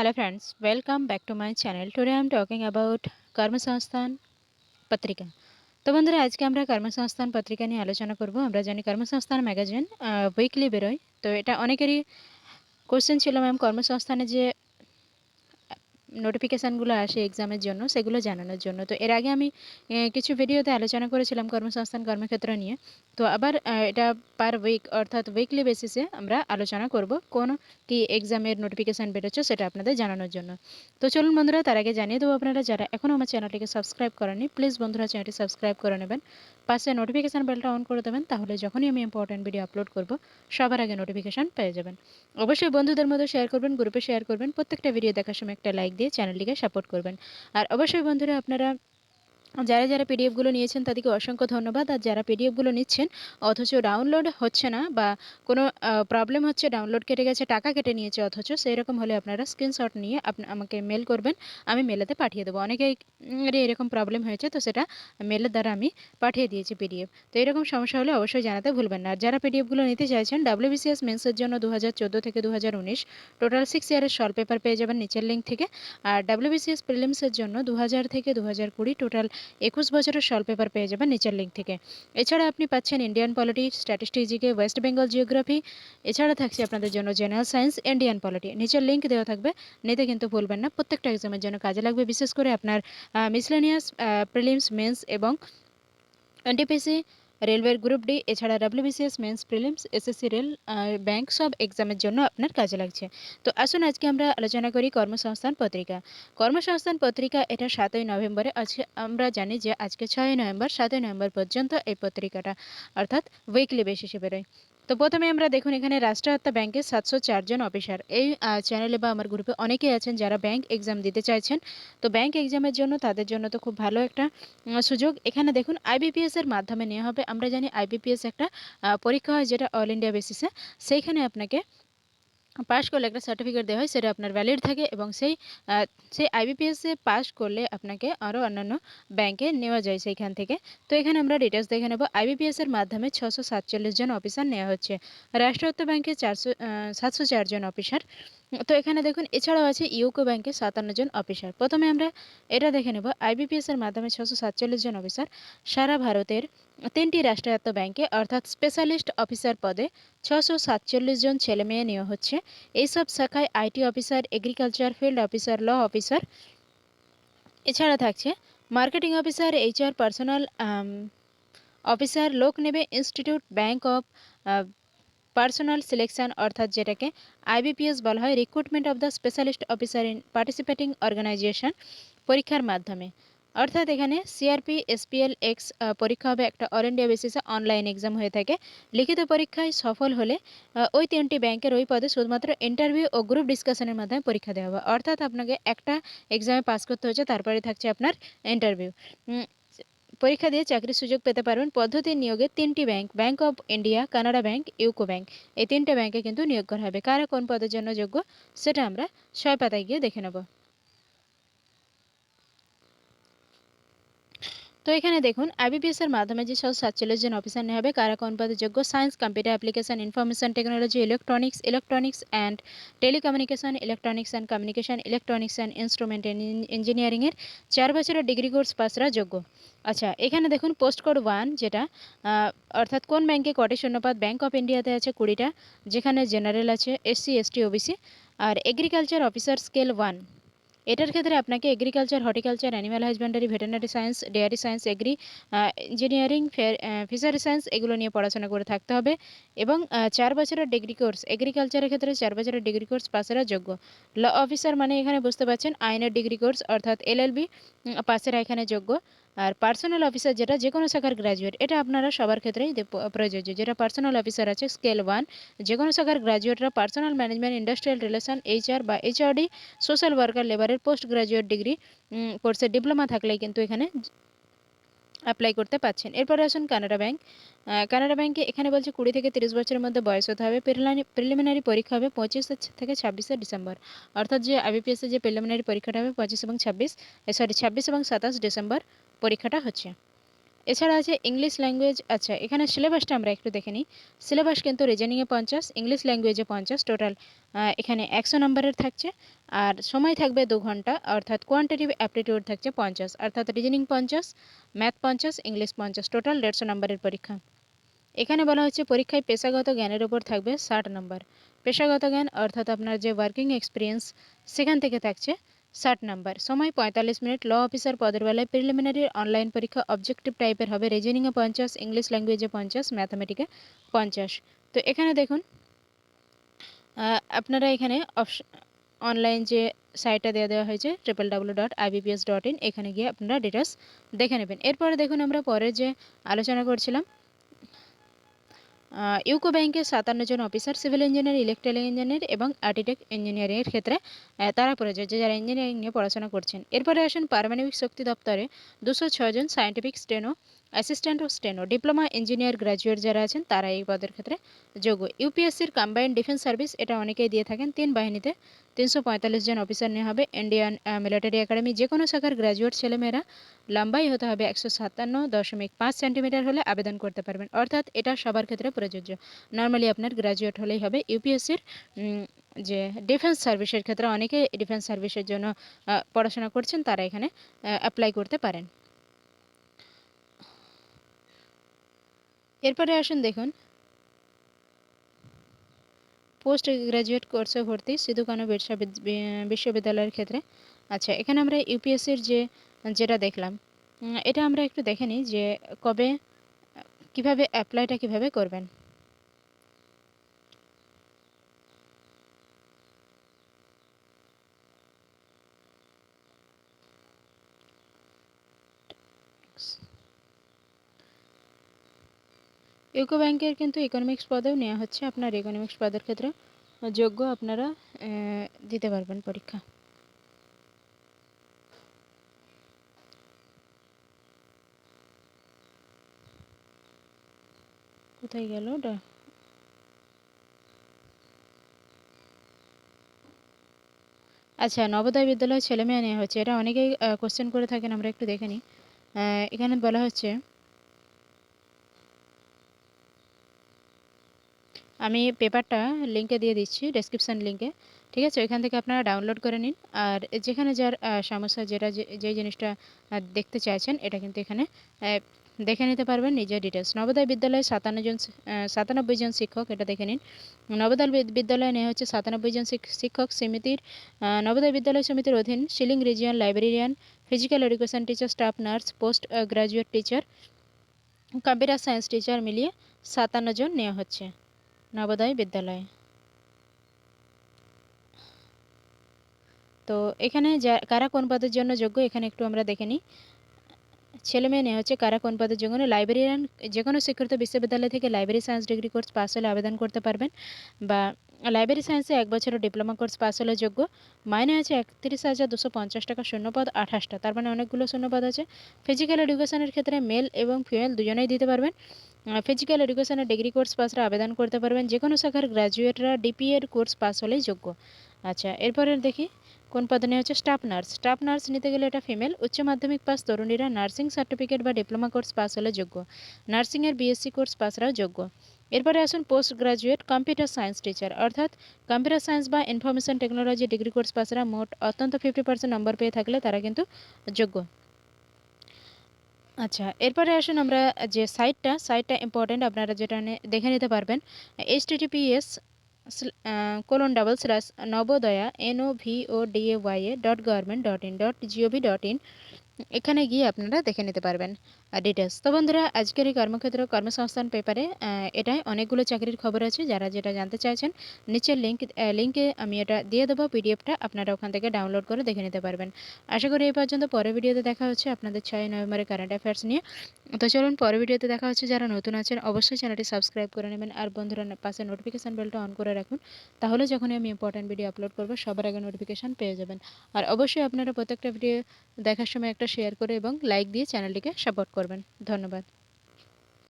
Hello friends, welcome back to my channel. Today I am talking about কর্মসংস্থান পত্রিকা তো বন্ধুরা আজকে আমরা কর্মসংস্থান পত্রিকা নিয়ে আলোচনা করব। আমরা জানি কর্মসংস্থান ম্যাগাজিন উইকলি বেরোয়। তো এটা অনেকেরই কোশ্চেন ছিল ম্যাম কর্মসংস্থানে যে নোটিফিকেশানগুলো আসে এক্সামের জন্য, সেগুলো জানানোর জন্য। তো এর আগে আমি কিছু ভিডিওতে আলোচনা করেছিলাম কর্মসংস্থান, কর্মক্ষেত্র নিয়ে। তো আবার এটা পার উইক অর্থাৎ উইকলি বেসিসে আমরা আলোচনা করব কোন কি এক্সামের নোটিফিকেশান বেরোচ্ছে সেটা আপনাদের জানানোর জন্য। তো চলুন বন্ধুরা, তার আগে জানিয়ে দেবো আপনারা, যারা এখনও আমার চ্যানেলটিকে সাবস্ক্রাইব করেনি প্লিজ বন্ধুরা চ্যানেলটি সাবস্ক্রাইব করে নেবেন। পাশে নোটিফিকেশান বেলটা অন করে দেবেন, তাহলে যখনই আমি ইম্পর্টেন্ট ভিডিও আপলোড করব, সবার আগে নোটিফিকেশান পেয়ে যাবেন। অবশ্যই বন্ধুদের মধ্যে শেয়ার করবেন গ্রুপে শেয়ার করবেন, প্রত্যেকটা ভিডিও দেখার সময় একটা লাইক দিয়ে চ্যানেলটিকে সাপোর্ট করবেন। আর অবশ্যই বন্ধুরা আপনারা যারা যারা পিডিএফগুলো নিয়েছেন তাদেরকে অসংখ্য ধন্যবাদ। আর যারা পিডিএফগুলো নিচ্ছেন, অথচ ডাউনলোড হচ্ছে না বা কোনো প্রবলেম হচ্ছে, ডাউনলোড কেটে গেছে, টাকা কেটে নিয়েছে, অথচ সেই রকম হলে আপনারা স্ক্রিনশট নিয়ে আমাকে মেল করবেন, আমি মেলেতে পাঠিয়ে দেবো। অনেকেই এরকম প্রবলেম হয়েছে, তো সেটা মেলের দ্বারা আমি পাঠিয়ে দিয়েছি পিডিএফ তো এরকম সমস্যা হলে অবশ্যই জানাতে ভুলবেন না। আর যারা পিডিএফগুলো নিতে চাইছেন ডাব্লিউবিসিএস মেন্সের জন্য দু হাজার চোদ্দ থেকে দু হাজার উনিশ টোটাল সিক্স ইয়ারের সল পেপার পেয়ে যাবেন নিচের লিঙ্ক থেকে। আর ডাব্লিউবিসিএস প্রিলিমসের জন্য দু হাজার থেকে দু হাজার কুড়ি টোটাল একুশ বছরের সল পেপার পেয়ে যাবেন নিচের লিঙ্ক থেকে। এছাড়া আপনি পাচ্ছেন ইন্ডিয়ান পলিটি স্ট্যাটিস্টিক্সকে ওয়েস্ট বেঙ্গল জিওগ্রাফি এছাড়া থাকছে আপনাদের জন্য জেনারেল সায়েন্স ইন্ডিয়ান পলিটি নিচের লিঙ্ক দেওয়া থাকবে, নিতে কিন্তু ভুলবেন না, প্রত্যেকটা এক্সামের জন্য কাজে লাগবে, বিশেষ করে আপনার মিসলেনিয়াস প্রিলিমস মেন্স এবং এনটিপিসি রেলওয়ের গ্রুপ ডি, এছাড়া WBCS, mains prelims, SSC rail bank সব এক্সামের জন্য আপনার কাজে লাগছে। তো আসুন আজকে আমরা আলোচনা করি কর্মসংস্থান পত্রিকা। কর্মসংস্থান পত্রিকা এটা সাতই নভেম্বরে আজকে আমরা জানি যে আজকে ছয়ই নভেম্বর, সাতই নভেম্বর পর্যন্ত এই পত্রিকাটা, অর্থাৎ উইকলি বেসিসে বেরোয়। তো প্রথমে আমরা দেখুন, এখানে রাষ্ট্রায়ত্তা ব্যাংকের সাতশো চারজন অফিসার এই চ্যানেলে বা আমার গ্রুপে অনেকেই আছেন যারা ব্যাংক এক্সাম দিতে চাইছেন। তো ব্যাংক এক্সামের জন্য তাদের জন্য তো খুব ভালো একটা সুযোগ। এখানে দেখুন আইবিপিএস এর মাধ্যমে নেওয়া হবে। আমরা জানি আইবিপিএস একটা পরীক্ষা হয় যেটা অল ইন্ডিয়া বেসিসে সেইখানে আপনাকে পাস করলে একটা সার্টিফিকেট দেওয়া হয়, সেটা আপনার ভ্যালিড থাকে এবং সেই সেই আইবিপিএসে পাস করলে আপনাকে আরও অন্যান্য ব্যাংকে নেওয়া যায় সেইখান থেকে। তো এখানে আমরা ডিটেলস দেখে নেব। আইবিপিএসের মাধ্যমে ছশো সাতচল্লিশ জন অফিসার নেওয়া হচ্ছে। রাষ্ট্রায়ত্ত ব্যাংকে চারশো সাতশো চারজন অফিসার তো এখানে দেখুন, এছাড়াও আছে ইউকো ব্যাংকে সাতান্ন জন অফিসার প্রথমে আমরা এটা দেখে নেব। আইবিপিএসের মাধ্যমে ছশো সাতচল্লিশ জন অফিসার সারা ভারতের তিনটি রাষ্ট্রায়ত্ত ব্যাংকে অর্থাৎ স্পেশালিস্ট অফিসার পদে ছশো সাতচল্লিশ জন ছেলে মেয়ে নেওয়া হচ্ছে। এইসব শাখায় IT officer agriculture field officer law officer এছাড়া থাকছে marketing officer HR personnel officer লোক নেবে institute bank of personnel selection অর্থাৎ যেটাকে আইবিপিএস বলা হয় recruitment of the specialist officer in participating organisation পরীক্ষার মাধ্যমে। অর্থাৎ এখানে সিআরপি এসপিএল এক্স পরীক্ষা হবে একটা অল ইন্ডিয়া বেসিসে অনলাইন এক্সাম হয়ে থাকে। লিখিত পরীক্ষায় সফল হলে ওই তিনটি ব্যাংকের ওই পদে শুধুমাত্র ইন্টারভিউ ও গ্রুপ ডিসকাশনের মাধ্যমে পরীক্ষা দেওয়া হবে। অর্থাৎ আপনাকে একটা এক্সামে পাস করতে হচ্ছে তারপরে থাকছে আপনার ইন্টারভিউ পরীক্ষা দিয়ে চাকরির সুযোগ পেতে পারবেন পদ্ধতির নিয়োগে তিনটি bank bank of India, Canada bank, UCO bank. এই তিনটে ব্যাংকে কিন্তু নিয়োগ করা হবে। কারা কোন পদের জন্য যোগ্য সেটা আমরা ছয় পাতায় গিয়ে দেখে নেব। তো এখানে দেখুন আইবিপিএস এর মাধ্যমে যে সব সাতচল্লিশ জন অফিসার নেওয়া হবে, কারা কোন পদে যোগ্য science computer application information technology electronics electronics and telecommunication electronics and communication electronics and instrument ইঞ্জিনিয়ারিংয়ের চার বছরের ডিগ্রি কোর্স পাসরা যোগ্য। আচ্ছা এখানে দেখুন পোস্ট কোড ওয়ান যেটা অর্থাৎ কোন ব্যাংকে কটি শূন্যপাত ব্যাঙ্ক অফ ইন্ডিয়াতে আছে কুড়িটা, যেখানে জেনারেল আছে এসসি এসটি ওবিসি আর এগ্রিকালচার অফিসার স্কেল ওয়ান এটার ক্ষেত্রে আপনাকে agriculture horticulture animal husbandry veterinary science dairy science agri engineering fishery science এগুলো নিয়ে পড়াশোনা করে থাকতে হবে এবং চার বছরের ডিগ্রি কোর্স এগ্রিকালচারের ক্ষেত্রে চার বছরের ডিগ্রি কোর্স পাশেরা যোগ্য। ল অফিসার মানে এখানে বুঝতে পারছেন আইনের ডিগ্রি কোর্স অর্থাৎ এলএলবি পাশেরা এখানে যোগ্য। আর পার্সোনাল অফিসার যেটা যে কোনো শাখার গ্র্যাজুয়েট এটা আপনারা সবার ক্ষেত্রেই প্রযোজ্য। যেটা পার্সোনাল অফিসার আছে স্কেল ওয়ান যে কোনো শাখার গ্র্যাজুয়েটরা personnel management industrial relation HR বা এইচআরডি সোশ্যাল ওয়ার্কার লেবারের পোস্ট গ্র্যাজুয়েট ডিগ্রি কোর্সের ডিপ্লোমা থাকলেই কিন্তু এখানে অ্যাপ্লাই করতে পাচ্ছেন। এরপরে আসুন কানাডা ব্যাংক কানাডা ব্যাংকে এখানে বলছে কুড়ি থেকে তিরিশ বছরের মধ্যে বয়স হতে হবে। প্রিলিমিনারি পরীক্ষা হবে পঁচিশ থেকে ছাব্বিশে ডিসেম্বর। অর্থাৎ যে আইবিপিএসের যে প্রিলিমিনারি পরীক্ষাটা হবে পঁচিশ এবং ছাব্বিশ সরি ছাব্বিশ এবং সাতাশ ডিসেম্বর। পরীক্ষাটা হচ্ছে। এছাড়া আছে ইংলিশ ল্যাঙ্গুয়েজ আচ্ছা এখানে সিলেবাসটা আমরা একটু দেখে নিই। সিলেবাস কিন্তু রিজনিংয়ে পঞ্চাশ ইংলিশ ল্যাঙ্গুয়েজে পঞ্চাশ টোটাল এখানে একশো নম্বরের থাকছে। আর সময় থাকবে দু ঘণ্টা, অর্থাৎ কোয়ান্টিটিভ অ্যাপটিটিউড থাকছে পঞ্চাশ, অর্থাৎ রিজনিং পঞ্চাশ ম্যাথ পঞ্চাশ ইংলিশ পঞ্চাশ টোটাল দেড়শো নম্বরের পরীক্ষা। এখানে বলা হচ্ছে পরীক্ষায় পেশাগত জ্ঞানের উপর থাকবে ষাট নম্বর। পেশাগত জ্ঞান, অর্থাৎ আপনার যে ওয়ার্কিং এক্সপিরিয়েন্স সেখান থেকে থাকছে। ষাট নাম্বার। সময় পঁয়তাল্লিশ মিনিট ল অফিসার পদের বেলায় প্রিলিমিনারি অনলাইন পরীক্ষা অবজেক্টিভ টাইপের হবে। রিজনিংয়ে পঞ্চাশ ইংলিশ ল্যাঙ্গুয়েজে পঞ্চাশ ম্যাথামেটিকে পঞ্চাশ। তো এখানে দেখুন আপনারা এখানে অনলাইন যে সাইটটা দেওয়া দেওয়া হয়েছে triple W dot IBPS dot in এখানে গিয়ে আপনারা ডিটেলস দেখে নেবেন। এরপরে দেখুন আমরা পরে যে আলোচনা করছিলাম ইউকো ব্যাংকের সাতান্ন জন officer, civil engineer, electrical engineer এবং আর্কিটেক্ট ইঞ্জিনিয়ারিংয়ের ক্ষেত্রে তারা প্রযোজ্য যারা ইঞ্জিনিয়ারিং নিয়ে পড়াশোনা করছেন। এরপরে আসেন পারমাণবিক শক্তি দপ্তরে। দুশো ছজন scientific steno assistant of steno diploma engineer graduate যারা আছেন, তারা এই পদের ক্ষেত্রে যোগ্য। ইউপিএসসির কম্বাইন্ড ডিফেন্স সার্ভিস এটা অনেকেই দিয়ে থাকেন। তিন বাহিনীতে তিনশো পঁয়তাল্লিশ জন অফিসার নেওয়া হবে ইন্ডিয়ান মিলিটারি একাডেমি যে কোনো শাখার গ্র্যাজুয়েট ছেলেমেয়েরা লম্বাই হতে হবে একশো সাতান্ন দশমিক পাঁচ সেন্টিমিটার হলে আবেদন করতে পারবেন। অর্থাৎ এটা সবার ক্ষেত্রে প্রযোজ্য। নর্মালি আপনার গ্র্যাজুয়েট হলেই হবে ইউপিএসসির যে ডিফেন্স সার্ভিসের ক্ষেত্রে অনেকে ডিফেন্স সার্ভিসের জন্য পড়াশোনা করছেন, তারা এখানে অ্যাপ্লাই করতে পারেন। এরপরে আসুন দেখুন পোস্ট গ্র্যাজুয়েট কোর্সে ভর্তি সিধু কানু বিরসা বিশ্ববিদ্যালয়ের ক্ষেত্রে। আচ্ছা এখানে আমরা ইউপিএসসির যে, যেটা দেখলাম এটা আমরা একটু দেখে নিই যে কবে, কীভাবে অ্যাপ্লাইটা কীভাবে করবেন। ইউকো ব্যাংকের কিন্তু ইকোনমিক্স পদেও নেওয়া হচ্ছে। আপনার ইকোনমিক্স পদের ক্ষেত্রে যোগ্য আপনারা দিতে পারবেন পরীক্ষা। কোথায় গেল ওটা? আচ্ছা নবোদয় বিদ্যালয় ছেলে মেয়ে নেওয়া হচ্ছে। এটা অনেকেই কোশ্চেন করে থাকেন, আমরা একটু দেখে নিই। এখানে বলা হচ্ছে আমি পেপারটা লিঙ্কে দিয়ে দিচ্ছি ডেসক্রিপশান লিঙ্কে ঠিক আছে? ওইখান থেকে আপনারা ডাউনলোড করে নিন। আর যেখানে যার সমস্যা, যেটা যে জিনিসটা দেখতে চাইছেন, এটা কিন্তু এখানে দেখে নিতে পারবেন নিজের ডিটেলস নবোদয় বিদ্যালয়ে সাতান্ন জন সাতানব্বই জন শিক্ষক, এটা দেখে নিন। নবোদয় বিদ্যালয়ে নেওয়া হচ্ছে সাতানব্বই জন শিক্ষক সমিতির নবোদয় বিদ্যালয় সমিতির অধীন Shillong region librarian physical education teacher staff nurse post graduate teacher computer science teacher মিলিয়ে সাতান্ন জন নেওয়া হচ্ছে। নবোদয় বিদ্যালয়। তো এখানে যা, কারা কোন পদের জন্য যোগ্য, এখানে একটু আমরা দেখে নিই। ছেলে মেয়ে নেওয়া হচ্ছে কারা কোন পদের জন্য লাইব্রেরিয়ান যে কোনো স্বীকৃত বিশ্ববিদ্যালয় থেকে library science degree course pass হলে আবেদন করতে পারবেন বা লাইব্রেরি সায়েন্সে এক বছরের ডিপ্লোমা কোর্স পাস হলে যোগ্য। মাইনে আছে একত্রিশ হাজার দুশো পঞ্চাশ টাকা শূন্যপদ আঠাশটা। তার মানে অনেকগুলো শূন্যপদ আছে। ফিজিক্যাল এডুকেশনের ক্ষেত্রে মেল এবং ফিমেল দুজনেই দিতে পারবেন। ফিজিক্যাল এডুকেশনের ডিগ্রি কোর্স পাসরা আবেদন করতে পারবেন। যে কোনো শাখার গ্র্যাজুয়েটরা ডিপিএর কোর্স পাস হলেই যোগ্য। আচ্ছা এরপরে দেখি কোন পদে নেওয়া হচ্ছে স্টাফ নার্স স্টাফ নার্স নিতে গেলে এটা ফিমেল উচ্চ মাধ্যমিক পাস তরুণীরা নার্সিং সার্টিফিকেট বা ডিপ্লোমা কোর্স পাস হলে যোগ্য। নার্সিংয়ের বিএসসি কোর্স পাসরাও যোগ্য। এরপরে আসুন post graduate computer science teacher অর্থাৎ কম্পিউটার সায়েন্স বা ইনফরমেশন টেকনোলজি ডিগ্রি কোর্স পাসরা মোট অত্যন্ত ফিফটি পার্সেন্ট নম্বর পেয়ে থাকলে তারা কিন্তু যোগ্য। আচ্ছা এরপরে আসুন আমরা যে সাইটটা সাইটটা ইম্পর্টেন্ট আপনারা যেটা দেখে নিতে পারবেন H TTPS colon double slash Navodaya NO V O DA A dot government dot in dot GOV dot in এখানে গিয়ে আপনারা দেখে নিতে পারবেন। ডিটেলস তো বন্ধুরা, আজকের এই কর্মক্ষেত্র কর্মসংস্থান পেপারে এটাই অনেকগুলো চাকরির খবর আছে। যারা যেটা জানতে চাইছেন, নিচের লিঙ্ক লিঙ্কে আমি এটা দিয়ে দেবো। পিডিএফটা আপনারা ওখান থেকে ডাউনলোড করে দেখে নিতে পারবেন। আশা করি এই পর্যন্ত পরের ভিডিওতে দেখা হচ্ছে আপনাদের ছয় নভেম্বরের কারেন্ট অ্যাফেয়ার্স নিয়ে। তো চলুন, পরের ভিডিওতে দেখা হচ্ছে। যারা নতুন আছেন, অবশ্যই চ্যানেলটি সাবস্ক্রাইব করে নেবেন। আর বন্ধুরা, পাশে নোটিফিকেশান বেলটা অন করে রাখুন। তাহলে যখনই আমি ইম্পর্ট্যান্ট ভিডিও আপলোড করব, সবার আগে নোটিফিকেশান পেয়ে যাবেন। আর অবশ্যই আপনারা প্রত্যেকটা ভিডিও দেখার সময় একটা শেয়ার করে এবং লাইক দিয়ে চ্যানেলটিকে সাপোর্ট করবেন। ধন্যবাদ।